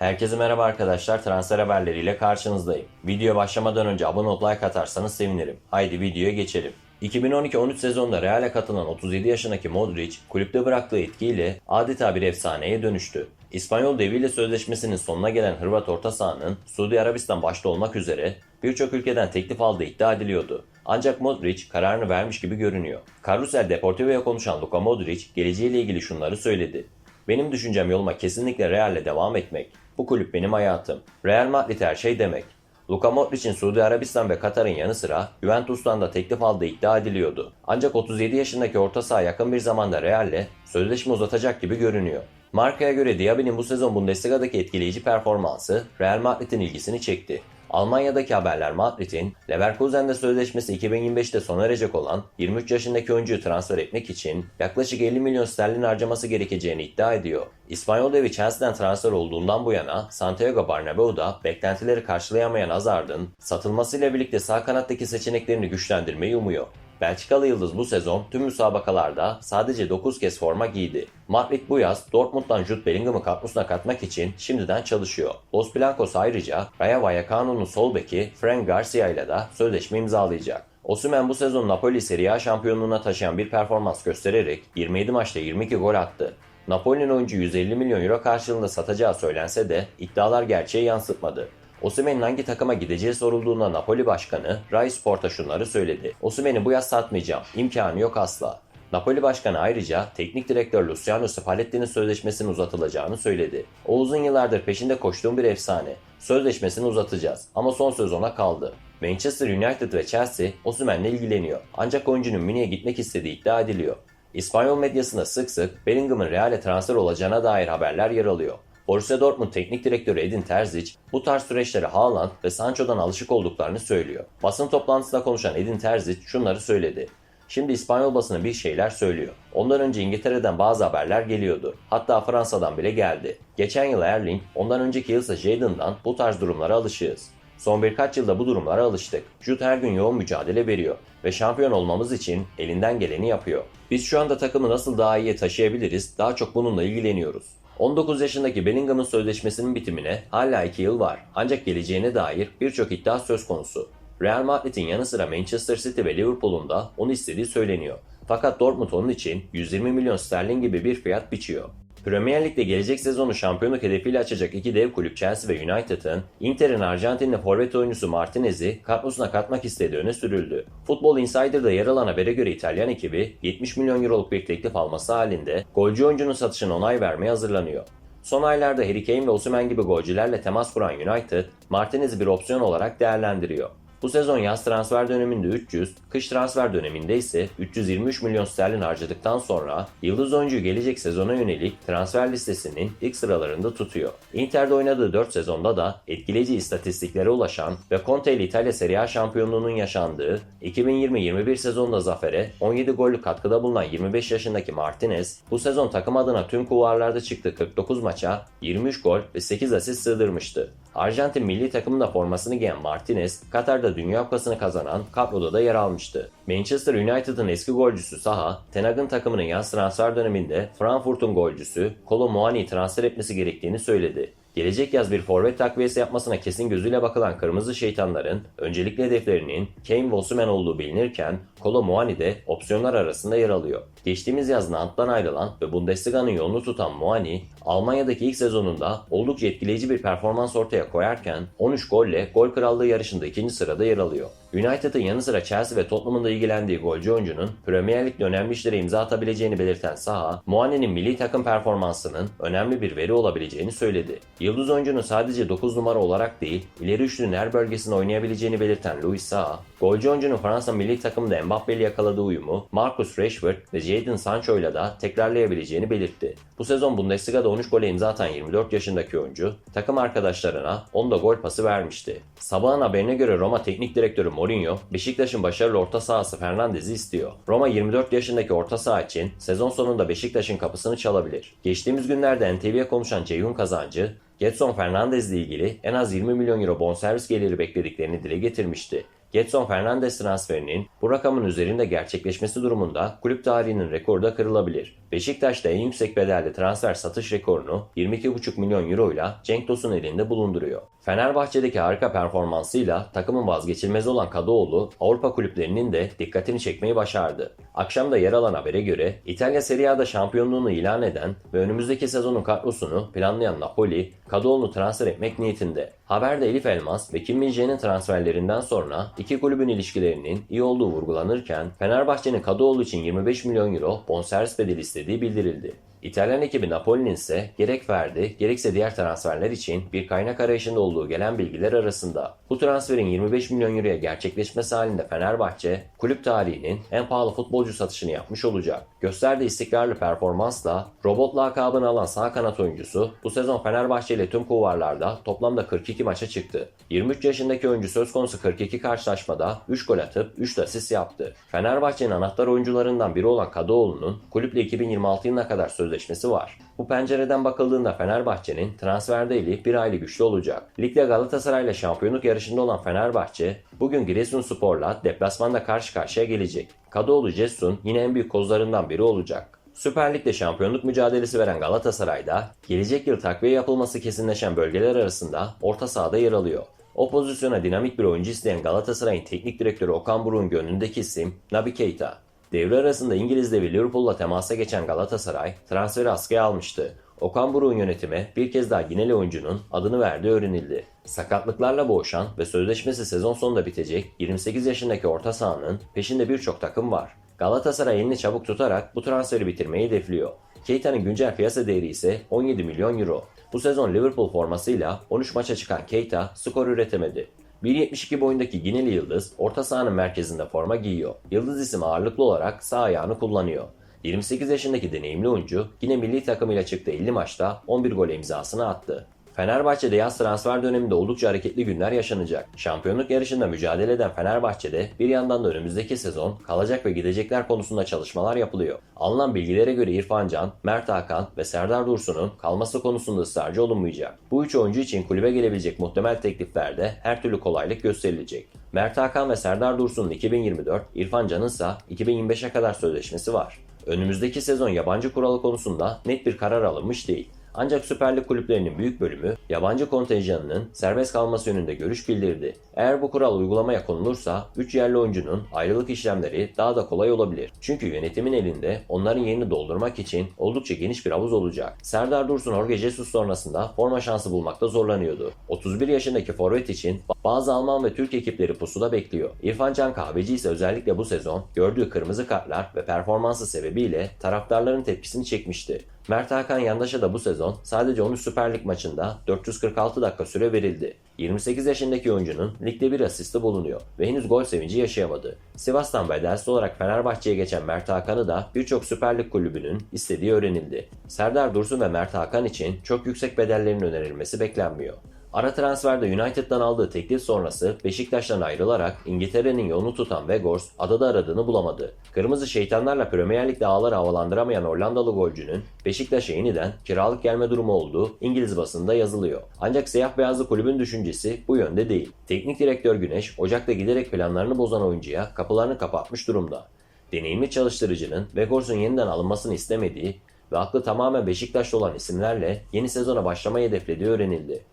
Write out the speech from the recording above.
Herkese merhaba arkadaşlar. Transfer haberleriyle karşınızdayım. Video başlamadan önce abone olup like atarsanız sevinirim. Haydi videoya geçelim. 2012-13 sezonunda Real'e katılan 37 yaşındaki Modric, kulüpte bıraktığı etkiyle adeta bir efsaneye dönüştü. İspanyol deviyle sözleşmesinin sonuna gelen Hırvat orta sahanın Suudi Arabistan başta olmak üzere birçok ülkeden teklif aldığı iddia ediliyordu. Ancak Modric kararını vermiş gibi görünüyor. Carrusel Deportivo'ya konuşan Luka Modric geleceğiyle ilgili şunları söyledi. Benim düşüncem yoluma kesinlikle Real'le devam etmek. Bu kulüp benim hayatım. Real Madrid her şey demek. Luka Modric'in Suudi Arabistan ve Katar'ın yanı sıra Juventus'tan da teklif aldığı iddia ediliyordu. Ancak 37 yaşındaki orta saha yakın bir zamanda Real'le sözleşme uzatacak gibi görünüyor. Markaya göre Diaby'nin bu sezon Bundesliga'daki etkileyici performansı Real Madrid'in ilgisini çekti. Almanya'daki haberler Madrid'in Leverkusen'de sözleşmesi 2025'te sona erecek olan 23 yaşındaki oyuncuyu transfer etmek için yaklaşık 50 milyon sterlin harcaması gerekeceğini iddia ediyor. İspanyol devi Chelsea'den transfer olduğundan bu yana Santiago Bernabeu'da beklentileri karşılayamayan Hazard'ın satılmasıyla birlikte sağ kanattaki seçeneklerini güçlendirmeyi umuyor. Belçikalı Yıldız bu sezon tüm müsabakalarda sadece 9 kez forma giydi. Madrid bu yaz Dortmund'dan Jude Bellingham'ı kadrosuna katmak için şimdiden çalışıyor. Los Blancos ayrıca Rayo Vallecano'nun sol beki Frank Garcia ile de sözleşme imzalayacak. Osimhen bu sezon Napoli Serie A şampiyonluğuna taşıyan bir performans göstererek 27 maçta 22 gol attı. Napoli'nin oyuncu 150 milyon euro karşılığında satacağı söylense de iddialar gerçeği yansıtmadı. Osimhen'in hangi takıma gideceği sorulduğunda Napoli Başkanı Rai Sport'a şunları söyledi. Osimhen'i bu yaz satmayacağım. İmkanı yok asla. Napoli Başkanı ayrıca teknik direktör Luciano Spalletti'nin sözleşmesinin uzatılacağını söyledi. O uzun yıllardır peşinde koştuğum bir efsane. Sözleşmesini uzatacağız ama son söz ona kaldı. Manchester United ve Chelsea Osimhen'le ilgileniyor. Ancak oyuncunun Münih'e gitmek istediği iddia ediliyor. İspanyol medyasında sık sık Bellingham'ın Real'e transfer olacağına dair haberler yer alıyor. Borussia Dortmund teknik direktörü Edin Terzic bu tarz süreçlere Haaland ve Sancho'dan alışık olduklarını söylüyor. Basın toplantısında konuşan Edin Terzic şunları söyledi. Şimdi İspanyol basını bir şeyler söylüyor. Ondan önce İngiltere'den bazı haberler geliyordu. Hatta Fransa'dan bile geldi. Geçen yıl Erling, ondan önceki yılsa Jadon'dan bu tarz durumlara alışığız. Son birkaç yılda bu durumlara alıştık. Jude her gün yoğun mücadele veriyor ve şampiyon olmamız için elinden geleni yapıyor. Biz şu anda takımı nasıl daha iyiye taşıyabiliriz daha çok bununla ilgileniyoruz. 19 yaşındaki Bellingham'ın sözleşmesinin bitimine hala 2 yıl var ancak geleceğine dair birçok iddia söz konusu. Real Madrid'in yanı sıra Manchester City ve Liverpool'un da onu istediği söyleniyor. Fakat Dortmund onun için 120 milyon sterlin gibi bir fiyat biçiyor. Premier Lig'de gelecek sezonu şampiyonluk hedefiyle açacak iki dev kulüp Chelsea ve United'ın Inter'in Arjantinli forvet oyuncusu Martinez'i kadrosuna katmak istediği öne sürüldü. Football Insider'da yer alan habere göre İtalyan ekibi 70 milyon euroluk bir teklif alması halinde golcü oyuncunun satışına onay vermeye hazırlanıyor. Son aylarda Harry Kane ve Osimhen gibi golcülerle temas kuran United, Martinez'i bir opsiyon olarak değerlendiriyor. Bu sezon yaz transfer döneminde 300, kış transfer döneminde ise 323 milyon sterlin harcadıktan sonra yıldız oyuncu gelecek sezona yönelik transfer listesinin ilk sıralarında tutuyor. Inter'de oynadığı 4 sezonda da etkileyici istatistiklere ulaşan ve Conte ile İtalya Serie A şampiyonluğunun yaşandığı 2020-21 sezonunda zafere 17 gollük katkıda bulunan 25 yaşındaki Martinez bu sezon takım adına tüm kulvarlarda çıktığı 49 maça 23 gol ve 8 asist sığdırmıştı. Arjantin milli takımında formasını giyen Martinez, Katar'da Dünya Kupası'nı kazanan kadroda da yer almıştı. Manchester United'ın eski golcüsü Saha, Ten Hag'ın takımının yaz transfer döneminde Frankfurt'un golcüsü Kolo Muani'yi transfer etmesi gerektiğini söyledi. Gelecek yaz bir forvet takviyesi yapmasına kesin gözüyle bakılan Kırmızı Şeytanların öncelikli hedeflerinin Kane ve Osimhen olduğu bilinirken Kolo Muani de opsiyonlar arasında yer alıyor. Geçtiğimiz yaz Nant'tan ayrılan ve Bundesliga'nın yolunu tutan Muani, Almanya'daki ilk sezonunda oldukça etkileyici bir performans ortaya koyarken 13 golle gol krallığı yarışında ikinci sırada yer alıyor. United'ın yanı sıra Chelsea ve Tottenham'ın da ilgilendiği golcü oyuncunun Premier Lig'de önemli işlere imza atabileceğini belirten saha, Muani'nin milli takım performansının önemli bir veri olabileceğini söyledi. Yıldız oyuncunun sadece 9 numara olarak değil, ileri üçlünün her bölgesinde oynayabileceğini belirten Luis Saha, golcü oyuncunun Fransa milli takımda Mbappe ile yakaladığı uyumu Marcus Rashford ve Jadon Sancho ile de tekrarlayabileceğini belirtti. Bu sezon Bundesliga'da 13 gole imza atan 24 yaşındaki oyuncu, takım arkadaşlarına 10 da gol pası vermişti. Sabahın haberine göre Roma teknik direktörü Mourinho, Beşiktaş'ın başarılı orta sahası Fernandez'i istiyor. Roma 24 yaşındaki orta saha için sezon sonunda Beşiktaş'ın kapısını çalabilir. Geçtiğimiz günlerde NTV'ye konuşan Ceyhun Kazancı, Getson Fernandez ile ilgili en az 20 milyon euro bonservis geliri beklediklerini dile getirmişti. Getson Fernandes transferinin bu rakamın üzerinde gerçekleşmesi durumunda kulüp tarihinin rekoru da kırılabilir. Beşiktaş da en yüksek bedelli transfer satış rekorunu 22,5 milyon euro ile Cenk Tosun elinde bulunduruyor. Fenerbahçe'deki harika performansıyla takımın vazgeçilmezi olan Kadıoğlu Avrupa kulüplerinin de dikkatini çekmeyi başardı. Akşamda yer alan habere göre İtalya Serie A'da şampiyonluğunu ilan eden ve önümüzdeki sezonun kadrosunu planlayan Napoli, Kadıoğlu'nu transfer etmek niyetinde. Haberde Elif Elmas ve Kim Min-jae'nin transferlerinden sonra iki kulübün ilişkilerinin iyi olduğu vurgulanırken Fenerbahçe'nin Kadıoğlu için 25 milyon euro bonservis bedeli istediği bildirildi. İtalyan ekibi Napoli'nin ise gerek verdi gerekse diğer transferler için bir kaynak arayışında olduğu gelen bilgiler arasında. Bu transferin 25 milyon euroya gerçekleşmesi halinde Fenerbahçe kulüp tarihinin en pahalı futbolcu satışını yapmış olacak. Gösterdiği istikrarlı performansla robot lakabını alan sağ kanat oyuncusu bu sezon Fenerbahçe ile tüm kulvarlarda toplamda 42 maça çıktı. 23 yaşındaki oyuncu söz konusu 42 karşılaşmada 3 gol atıp 3 de asist yaptı. Fenerbahçe'nin anahtar oyuncularından biri olan Kadıoğlu'nun kulüple 2026 yılına kadar sözleşmesi var. Bu pencereden bakıldığında Fenerbahçe'nin transferde eli bir aylı güçlü olacak. Ligde Galatasaray ile şampiyonluk yarışında olan Fenerbahçe bugün Giresunspor'la deplasmanda karşı karşıya gelecek. Kadıoğlu Cesun yine en büyük kozlarından biri olacak. Süper Lig'de şampiyonluk mücadelesi veren Galatasaray'da gelecek yıl takviye yapılması kesinleşen bölgeler arasında orta sahada yer alıyor. O pozisyona dinamik bir oyuncu isteyen Galatasaray'ın teknik direktörü Okan Buruk'un gönlündeki isim Naby Keita. Devre arasında İngiliz devi Liverpool'la temasa geçen Galatasaray transferi askıya almıştı. Okan Buruk'un yönetimi bir kez daha Gineli oyuncunun adını verdiği öğrenildi. Sakatlıklarla boğuşan ve sözleşmesi sezon sonunda bitecek 28 yaşındaki orta sahanın peşinde birçok takım var. Galatasaray elini çabuk tutarak bu transferi bitirmeyi hedefliyor. Keita'nın güncel piyasa değeri ise 17 milyon euro. Bu sezon Liverpool formasıyla 13 maça çıkan Keita skor üretemedi. 1.72 boyundaki Gineli Yıldız orta sahanın merkezinde forma giyiyor. Yıldız isim ağırlıklı olarak sağ ayağını kullanıyor. 28 yaşındaki deneyimli oyuncu yine milli takımıyla çıktığı 50 maçta 11 gol imzasını attı. Fenerbahçe'de yaz transfer döneminde oldukça hareketli günler yaşanacak. Şampiyonluk yarışında mücadele eden Fenerbahçe'de bir yandan da önümüzdeki sezon kalacak ve gidecekler konusunda çalışmalar yapılıyor. Alınan bilgilere göre İrfan Can, Mert Hakan ve Serdar Dursun'un kalması konusunda ısrarcı olunmayacak. Bu üç oyuncu için kulübe gelebilecek muhtemel tekliflerde her türlü kolaylık gösterilecek. Mert Hakan ve Serdar Dursun'un 2024, İrfan Can'ın ise 2025'e kadar sözleşmesi var. Önümüzdeki sezon yabancı kuralı konusunda net bir karar alınmış değil. Ancak Süper Lig kulüplerinin büyük bölümü yabancı kontenjanının serbest kalması yönünde görüş bildirdi. Eğer bu kural uygulamaya konulursa 3 yerli oyuncunun ayrılık işlemleri daha da kolay olabilir. Çünkü yönetimin elinde onların yerini doldurmak için oldukça geniş bir havuz olacak. Serdar Dursun Jorge Jesus sonrasında forma şansı bulmakta zorlanıyordu. 31 yaşındaki forvet için bazı Alman ve Türk ekipleri pusuda bekliyor. İrfan Can Kahveci ise özellikle bu sezon gördüğü kırmızı kartlar ve performansı sebebiyle taraftarların tepkisini çekmişti. Mert Hakan Yandaş'a da bu sezon sadece 13 Süper Lig maçında 446 dakika süre verildi. 28 yaşındaki oyuncunun ligde bir asisti bulunuyor ve henüz gol sevinci yaşayamadı. Sivas'tan bedelsiz olarak Fenerbahçe'ye geçen Mert Hakan'ı da birçok Süper Lig kulübünün istediği öğrenildi. Serdar Dursun ve Mert Hakan için çok yüksek bedellerin önerilmesi beklenmiyor. Ara transferde United'dan aldığı teklif sonrası Beşiktaş'tan ayrılarak İngiltere'nin yolunu tutan Weghorst adada aradığını bulamadı. Kırmızı şeytanlarla Premier Lig'de ağları havalandıramayan Hollandalı golcünün Beşiktaş'a yeniden kiralık gelme durumu olduğu İngiliz basında yazılıyor. Ancak siyah beyazlı kulübün düşüncesi bu yönde değil. Teknik direktör Güneş Ocak'ta giderek planlarını bozan oyuncuya kapılarını kapatmış durumda. Deneyimli çalıştırıcının Weghorst'un yeniden alınmasını istemediği ve aklı tamamen Beşiktaş'ta olan isimlerle yeni sezona başlamayı hedeflediği öğrenildi.